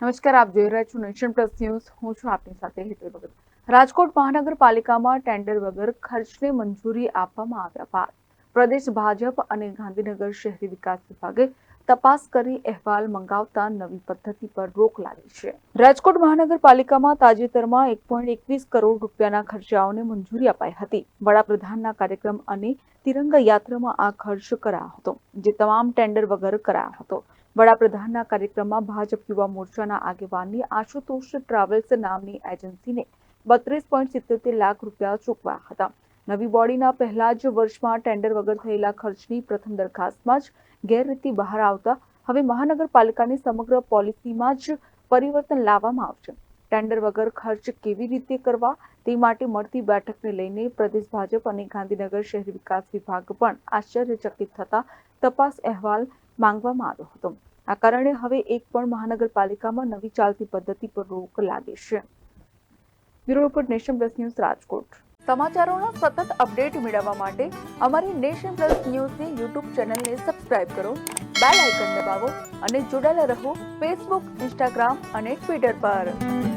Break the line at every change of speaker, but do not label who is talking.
નમસ્કાર, આપ જોઈ રહ્યા છો નેશન પ્લસ ન્યૂઝ. હું છું આપની સાથે હેતલ ભગત. રાજકોટ મહાનગરપાલિકામાં ટેન્ડર વગર ખર્ચને મંજૂરી આપવામાં આવ્યા બાદ પ્રદેશ ભાજપ અને ગાંધીનગર શહેરી વિકાસ વિભાગે તપાસ કરી અહેવાલ મંગાવતા નવી પદ્ધતિ પર રોક લાગી છે. રાજકોટ મહાનગરપાલિકામાં તાજેતરમાં એક પોઈન્ટ એકવીસ કરોડ રૂપિયાના ખર્ચાઓને મંજૂરી અપાઈ હતી. વડાપ્રધાનના કાર્યક્રમ અને તિરંગા યાત્રામાં આ ખર્ચ કરાયો હતો, જે તમામ ટેન્ડર વગર કરાયો હતો. વડાપ્રધાનના કાર્યક્રમમાં ભાજપ યુવા મોરચાના આગેવાનની આશુતોષ ટ્રાવેલ્સ નામની એજન્સીને બત્રીસ પોઈન્ટ સિત્યોતેર લાખ રૂપિયા ચૂકવાયા હતા. નવી બોડીના પહેલા જ વર્ષમાં ટેન્ડર વગર થયેલા ખર્ચની પ્રથમ દરખાસ્તમાં જ ગેરરીતિ બહાર આવતા હવે મહાનગરપાલિકાની સમગ્ર પોલિસીમાં જ પરિવર્તન લાવવામાં આવશે. ટેન્ડર વગર ખર્ચ કેવી રીતે કરવા તે માટે મળતી બેઠકને લઈને પ્રદેશ ભાજપ અને ગાંધીનગર શહેરી વિકાસ વિભાગ પણ આશ્ચર્યચકિત થતા તપાસ અહેવાલ માંગવામાં આવ્યો હતો. આ કારણે હવે એક પણ મહાનગરપાલિકામાં નવી ચાલતી પદ્ધતિ પર રોક લાગે છે. Bureau report nation plus news Rajkot. સમાચારોના સતત અપડેટ મેળવવા માટે અમારી નેશન પ્લસ ન્યૂઝની યુટ્યુબ ચેનલને સબસ્ક્રાઇબ કરો, બેલ આઇકન દબાવો અને જોડાયેલા રહો ફેસબુક, ઇન્સ્ટાગ્રામ અને ટ્વિટર પર.